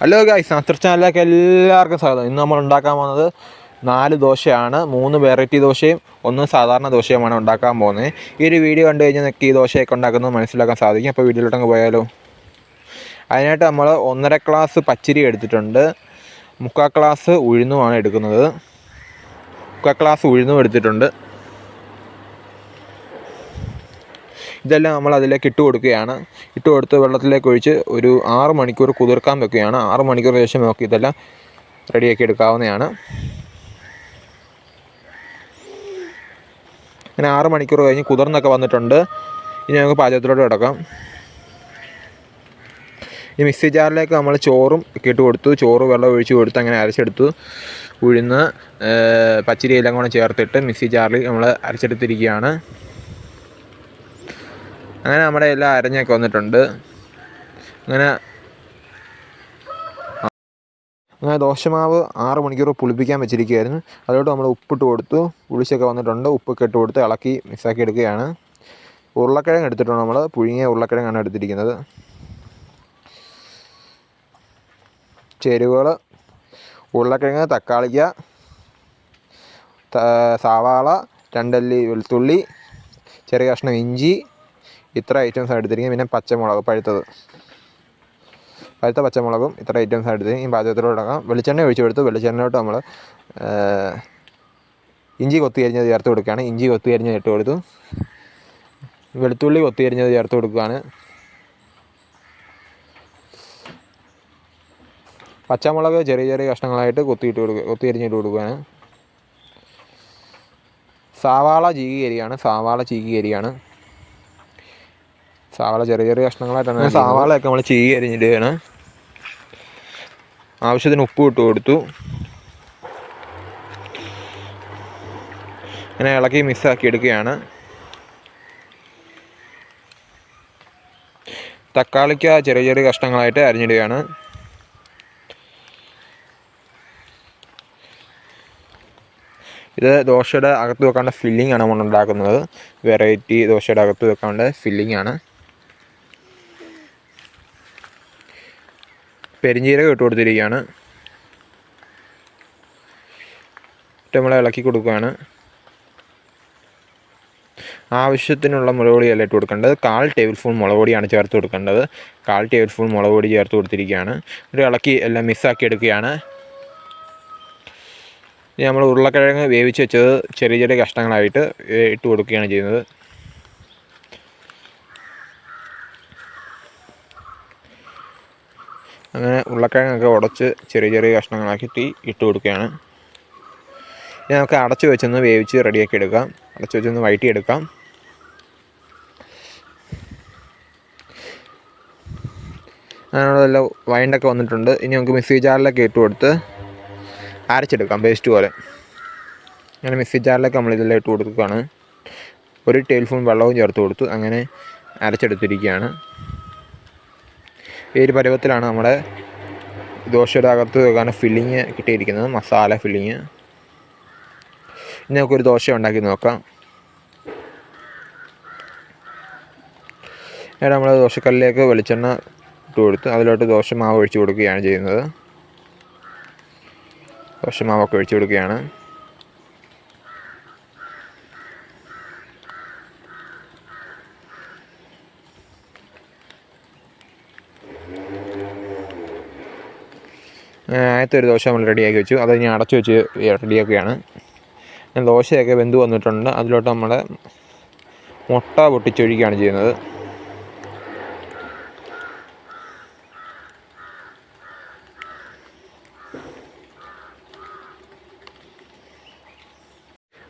Hello guys അത്ര ചാനലിലേക്ക് എല്ലാവർക്കും സ്വാഗതം. ഇന്ന് നമ്മൾ ഉണ്ടാക്കാൻ പോകുന്നത് നാല് ദോശയാണ്. മൂന്ന് വെറൈറ്റി ദോശയും ഒന്ന് സാധാരണ ദോശയുമാണ് ഉണ്ടാക്കാൻ പോകുന്നത്. ഈ ഒരു വീഡിയോ കണ്ടു കഴിഞ്ഞാൽ നിങ്ങൾക്ക് ഈ ദോശയൊക്കെ ഉണ്ടാക്കുന്നത് മനസ്സിലാക്കാൻ സാധിക്കും. അപ്പോൾ വീഡിയോയിലോട്ടങ്ങ് പോയാലോ. അതിനായിട്ട് നമ്മൾ ഒന്നര ക്ലാസ് പച്ചരി എടുത്തിട്ടുണ്ട്. മുക്കാൽ ക്ലാസ് ഉഴുന്നുമാണ് എടുക്കുന്നത്. മുക്കാൽ ക്ലാസ് ഉഴുന്നും എടുത്തിട്ടുണ്ട്. ഇതെല്ലാം നമ്മൾ അതിലേക്ക് ഇട്ട് കൊടുക്കുകയാണ്. ഇട്ട് കൊടുത്ത് വെള്ളത്തിലേക്ക് ഒഴിച്ച് ഒരു ആറ് മണിക്കൂർ കുതിർക്കാൻ വെക്കുകയാണ്. ആറ് മണിക്കൂർ ശേഷം നമുക്ക് ഇതെല്ലാം റെഡിയാക്കി എടുക്കാവുന്നതാണ്. അങ്ങനെ ആറ് മണിക്കൂർ കഴിഞ്ഞ് കുതിർന്നൊക്കെ വന്നിട്ടുണ്ട്. ഇനി നമുക്ക് പാചകത്തിലോട്ട് കിടക്കാം. ഈ മിക്സി ജാറിലേക്ക് നമ്മൾ ചോറും ഒക്കെ ഇട്ട് കൊടുത്തു. ചോറ് വെള്ളം ഒഴിച്ച് കൊടുത്ത് അങ്ങനെ അരച്ചെടുത്തു. ഉഴുന്ന് ഏഹ്, പച്ചരി എല്ലാം കൂടെ ചേർത്തിട്ട് മിക്സി ജാറിൽ നമ്മൾ അരച്ചെടുത്തിരിക്കുകയാണ്. അങ്ങനെ നമ്മുടെ എല്ലാം അരഞ്ഞൊക്കെ വന്നിട്ടുണ്ട്. അങ്ങനെ അങ്ങനെ ദോശമാവ് ആറ് മണിക്കൂർ പുളിപ്പിക്കാൻ വെച്ചിരിക്കുകയായിരുന്നു. അതിലോട്ട് നമ്മൾ ഉപ്പിട്ട് കൊടുത്തു. പുളിച്ചൊക്കെ വന്നിട്ടുണ്ട്. ഉപ്പൊക്കെ ഇട്ട് കൊടുത്ത് ഇളക്കി മിക്സാക്കി എടുക്കുകയാണ്. ഉരുളക്കിഴങ്ങ് എടുത്തിട്ടുണ്ട് നമ്മൾ പുഴുങ്ങിയ ഉരുളക്കിഴങ്ങാണ് എടുത്തിരിക്കുന്നത്. ചേരുവകൾ ഉരുളക്കിഴങ്ങ് തക്കാളിക്ക സവാള രണ്ടല്ലി വെളുത്തുള്ളി ചെറിയ കഷ്ണം ഇഞ്ചി ഇത്ര ഐറ്റംസ് എടുത്തിരിക്കുന്നത്. പിന്നെ പച്ചമുളക് പഴുത്തത്. പഴുത്ത പച്ചമുളകും ഇത്ര ഐറ്റംസ് എടുത്തിരിക്കും ഈ പാചകത്തിലോട്ട് ഇടാം വെളിച്ചെണ്ണ ഒഴിച്ചു കൊടുത്ത്. വെളിച്ചെണ്ണയിലോട്ട് നമ്മൾ ഇഞ്ചി കൊത്തി അരിഞ്ഞത് ചേർത്ത് കൊടുക്കുകയാണ്. ഇഞ്ചി കൊത്തി ഇട്ട് കൊടുത്തു. വെളുത്തുള്ളി കൊത്തി അരിഞ്ഞത് ചേർത്ത് കൊടുക്കുകയാണ്. പച്ചമുളക് ചെറിയ ചെറിയ കഷ്ണങ്ങളായിട്ട് കൊത്തിയിട്ട് കൊടുക്കുക കൊത്തി അരിഞ്ഞിട്ട് കൊടുക്കുകയാണ്. സവാള ചീകി അരിയാണ്. സവാള ചീകി അരിയാണ്. സവാള ചെറിയ ചെറിയ കഷ്ണങ്ങളായിട്ടാണ് സവാളയൊക്കെ നമ്മൾ ചീകി അരിഞ്ഞിടുകയാണ് ആവശ്യത്തിന് ഉപ്പ് ഇട്ട് കൊടുത്തു. അങ്ങനെ ഇളക്കി മിക്സാക്കി എടുക്കുകയാണ്. തക്കാളിക്ക ചെറിയ ചെറിയ കഷ്ണങ്ങളായിട്ട് അരിഞ്ഞിടുകയാണ്. ഇത് ദോശയുടെ അകത്ത് വെക്കാനുള്ള ഫില്ലിംഗ് ആണ് നമ്മൾ ഉണ്ടാക്കുന്നത്. വെറൈറ്റി ദോശയുടെ അകത്ത് വെക്കാനുള്ള ഫില്ലിംഗ് ആണ്. പെരിഞ്ചീരകം ഇട്ട് കൊടുത്തിരിക്കുകയാണ്. നമ്മൾ ഇളക്കി കൊടുക്കുകയാണ്. ആവശ്യത്തിനുള്ള മുളക് പൊടിയല്ല ഇട്ട് കൊടുക്കേണ്ടത്? കാൽ ടേബിൾ സ്പൂൺ മുളക് പൊടിയാണ് ചേർത്ത് കൊടുക്കേണ്ടത്. കാൽ ടേബിൾ സ്പൂൺ മുളക് പൊടി ചേർത്ത് കൊടുത്തിരിക്കുകയാണ്. ഒരു ഇളക്കി എല്ലാം മിസ്സാക്കി എടുക്കുകയാണ്. നമ്മൾ ഉരുളക്കിഴങ്ങ് വേവിച്ച് വെച്ചത് ചെറിയ ചെറിയ കഷ്ണങ്ങളായിട്ട് ഇട്ട് കൊടുക്കുകയാണ് ചെയ്യുന്നത്. അങ്ങനെ ഉരുളക്കിഴങ്ങൊക്കെ ഉടച്ച് ചെറിയ ചെറിയ കഷ്ണങ്ങളാക്കിയിട്ട് ഇട്ട് കൊടുക്കുകയാണ്. ഇനി നമുക്ക് അടച്ച് വെച്ചൊന്ന് വേവിച്ച് റെഡിയാക്കി എടുക്കാം. അടച്ച് വെച്ചൊന്ന് വയറ്റിയെടുക്കാം. അങ്ങനെയുള്ള വൈൻഡൊക്കെ വന്നിട്ടുണ്ട്. ഇനി നമുക്ക് മിക്സി ജാറിലൊക്കെ ഇട്ട് കൊടുത്ത് അരച്ചെടുക്കാം പേസ്റ്റ് പോലെ. അങ്ങനെ മിക്സി ജാറിലൊക്കെ നമ്മളിതെല്ലാം ഇട്ട് കൊടുക്കുകയാണ്. ഒരു ടേബിൾ സ്പൂൺ വെള്ളവും ചേർത്ത് കൊടുത്തു അങ്ങനെ അരച്ചെടുത്തിരിക്കുകയാണ്. ഈ പരുവത്തിലാണ് നമ്മുടെ ദോശയുടെ അകത്ത് കാരണം ഫില്ലിങ് കിട്ടിയിരിക്കുന്നത് മസാല ഫില്ലിങ് ഇനി നമുക്കൊരു ദോശ ഉണ്ടാക്കി നോക്കാം. ഇവിടെ നമ്മൾ ദോശക്കല്ലിലേക്ക് വെളിച്ചെണ്ണ ഇട്ട് കൊടുത്ത് അതിലോട്ട് ദോശ മാവ് ഒഴിച്ച് കൊടുക്കുകയാണ് ചെയ്യുന്നത്. ദോശ ദോശമാവൊക്കെ ഒഴിച്ചു കൊടുക്കുകയാണ്. ആദ്യത്തെ ഒരു ദോശ നമ്മൾ റെഡിയാക്കി വെച്ചു. അത് ഞാൻ അടച്ചു വെച്ച് റെഡിയാക്കുകയാണ് ദോശയൊക്കെ വെന്ത് വന്നിട്ടുണ്ട്. അതിലോട്ട് നമ്മൾ മുട്ട പൊട്ടിച്ചൊഴിക്കുകയാണ് ചെയ്യുന്നത്.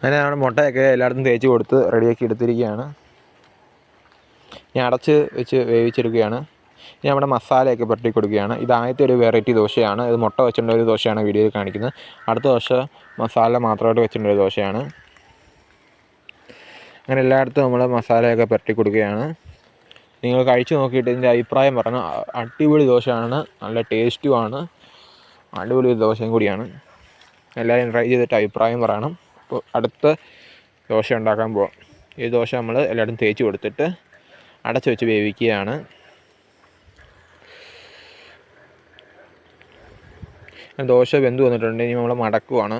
അങ്ങനെ നമ്മുടെ മുട്ടയൊക്കെ എല്ലായിടത്തും തേച്ച് കൊടുത്ത് റെഡിയാക്കി എടുത്തിരിക്കുകയാണ്. ഞാൻ അടച്ച് വെച്ച് വേവിച്ചെടുക്കുകയാണ്. ഇനി നമ്മുടെ മസാലയൊക്കെ പുരട്ടി കൊടുക്കുകയാണ്. ഇത് ആദ്യത്തെ ഒരു വെറൈറ്റി ദോശയാണ്. ഇത് മുട്ട വെച്ചിട്ടുള്ള ഒരു ദോശയാണ് വീഡിയോയിൽ കാണിക്കുന്നത്. അടുത്ത ദോശ മസാല മാത്രമായിട്ട് വെച്ചിട്ടുള്ള ഒരു ദോശയാണ്. അങ്ങനെ എല്ലായിടത്തും നമ്മൾ മസാലയൊക്കെ പുരട്ടി കൊടുക്കുകയാണ്. നിങ്ങൾ കഴിച്ചു നോക്കിയിട്ട് ഇതിന്റെ അഭിപ്രായം പറഞ്ഞു അടിപൊളി ദോശയാണ്. നല്ല ടേസ്റ്റുമാണ് അടിപൊളി ദോശയും കൂടിയാണ്. എല്ലാവരും ട്രൈ ചെയ്തിട്ട് അഭിപ്രായം പറയണം. അപ്പോൾ അടുത്ത ദോശ ഉണ്ടാക്കാൻ പോകാം ഈ ദോശ നമ്മൾ എല്ലായിടത്തും തേച്ച് കൊടുത്തിട്ട് അടച്ചു വെച്ച് വേവിക്കുകയാണ്. ദോശ വെന്ത് വന്നിട്ടുണ്ട്. ഇനി നമ്മൾ മടക്കുവാണ്.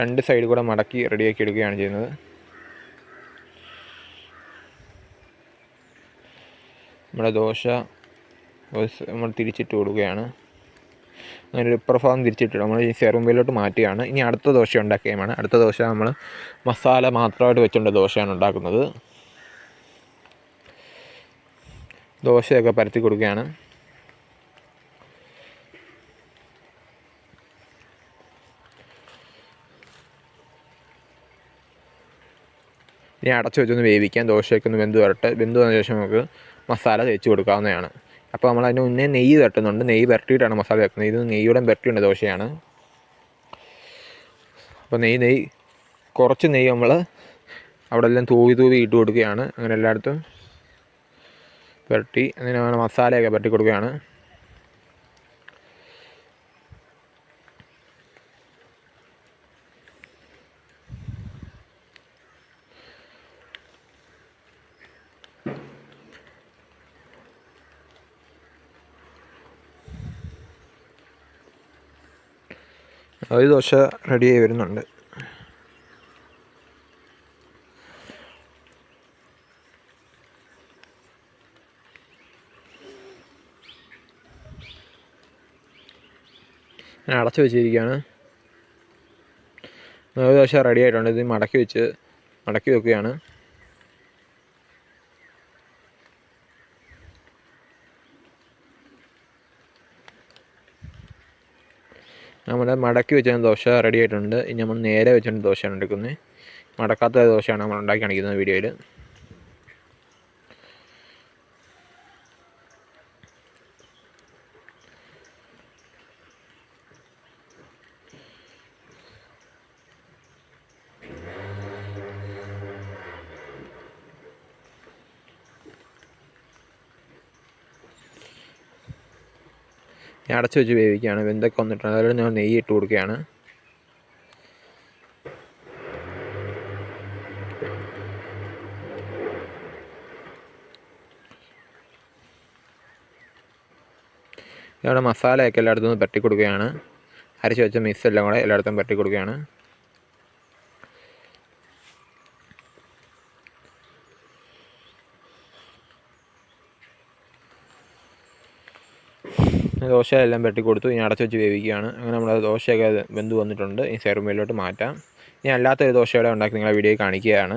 രണ്ട് സൈഡ് കൂടെ മടക്കി റെഡിയാക്കി എടുക്കുകയാണ് ചെയ്യുന്നത്. നമ്മുടെ ദോശ നമ്മൾ തിരിച്ചിട്ട് കൊടുക്കുകയാണ്. അങ്ങനെ ഒരു പ്രഭാവം തിരിച്ചിട്ട് നമ്മൾ ഈ സെറുമ്പിലോട്ട് മാറ്റുകയാണ് ഇനി അടുത്ത ദോശ ഉണ്ടാക്കുകയുമാണ്. അടുത്ത ദോശ നമ്മൾ മസാല മാത്രമായിട്ട് വെച്ചുകൊണ്ട് ദോശയാണ് ഉണ്ടാക്കുന്നത്. ദോശയൊക്കെ പരത്തി കൊടുക്കുകയാണ്. ഇനി അടച്ചു വെച്ചൊന്ന് വേവിക്കാം. ദോശയൊക്കെ ഒന്ന് വെന്ത് വരട്ടെ. വെന്ത് വന്ന ശേഷം നമുക്ക് മസാല തേച്ച് കൊടുക്കാവുന്നതാണ്. അപ്പോൾ നമ്മൾ അതിന് മുന്നേ നെയ്യ് തട്ടുന്നുണ്ട്. നെയ്യ് പുരട്ടിയിട്ടാണ് മസാല വെക്കുന്നത് ഇത് നെയ്യുടെ പുരട്ടിയുണ്ട് ദോശയാണ്. അപ്പോൾ നെയ്യ് നെയ്യ് കുറച്ച് നെയ്യ് നമ്മൾ അവിടെ എല്ലാം തൂവി തൂവി ഇട്ട് കൊടുക്കുകയാണ്. അങ്ങനെ എല്ലായിടത്തും പുരട്ടി അങ്ങനെ മസാലയൊക്കെ പുരട്ടി കൊടുക്കുകയാണ്. ഒരു ദോശ റെഡിയായി വരുന്നുണ്ട്. ഞാൻ അടച്ചു വെച്ചിരിക്കുകയാണ്. ഒരു ദോശ റെഡി ആയിട്ടുണ്ട്. ഇത് മടക്കി വെച്ച് മടക്കി വെക്കുകയാണ്. നമ്മുടെ മടക്കി വെച്ചാൽ ദോശ റെഡി ആയിട്ടുണ്ട്. ഇനി നമ്മൾ നേരെ വെച്ചിട്ട് ദോശയാണ് എടുക്കുന്നത്. മടക്കാത്ത ദോശയാണ് നമ്മൾ ഉണ്ടാക്കി കാണിക്കുന്നത് വീഡിയോയിൽ ഞാൻ അടച്ചു വെച്ച് വേവിക്കുകയാണ്. വെന്തൊക്കെ വന്നിട്ടുണ്ട്. അതിൽ ഞാൻ നെയ്യ് ഇട്ട് കൊടുക്കുകയാണ് ഇവിടെ മസാലയൊക്കെ എല്ലായിടത്തും നിന്ന് പറ്റി കൊടുക്കുകയാണ്. അരച്ച് വെച്ച മിക്സ് എല്ലാം കൂടെ എല്ലായിടത്തും പറ്റി കൊടുക്കുകയാണ്. ദോശ എല്ലാം വെട്ടി കൊടുത്തു ഇനി അടച്ചു വെച്ച് വേവിക്കുകയാണ്. അങ്ങനെ നമ്മുടെ ദോശയൊക്കെ വെന്ത് വന്നിട്ടുണ്ട്. ഈ സെറുമയിലോട്ട് മാറ്റാം. ഇനി അല്ലാത്തൊരു ദോശയുടെ ഉണ്ടാക്കി നിങ്ങളെ വീഡിയോ കാണിക്കുകയാണ്.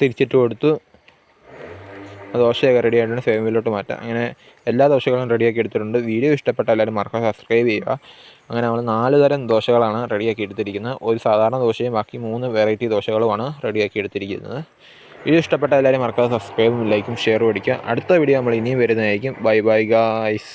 തിരിച്ചിട്ട് കൊടുത്തു. ദോശയൊക്കെ റെഡി ആയിട്ടുണ്ട്. സേമിലോട്ട് മാറ്റാം. അങ്ങനെ എല്ലാ ദോശകളും റെഡിയാക്കി എടുത്തിട്ടുണ്ട്. വീഡിയോ ഇഷ്ടപ്പെട്ട എല്ലാവരും മറക്കാതെ സബ്സ്ക്രൈബ് ചെയ്യുക. അങ്ങനെ നമ്മൾ നാല് തരം ദോശകളാണ് റെഡിയാക്കി എടുത്തിരിക്കുന്നത്. ഒരു സാധാരണ ദോശയും ബാക്കി മൂന്ന് വെറൈറ്റി ദോശകളുമാണ് റെഡിയാക്കി എടുത്തിരിക്കുന്നത്. വീഡിയോ ഇഷ്ടപ്പെട്ട എല്ലാവരും മറക്കാതെ സബ്സ്ക്രൈബും ലൈക്കും ഷെയറും അടിക്കുക. അടുത്ത വീഡിയോ നമ്മൾ ഇനിയും വരുന്നതായിരിക്കും. Bye bye guys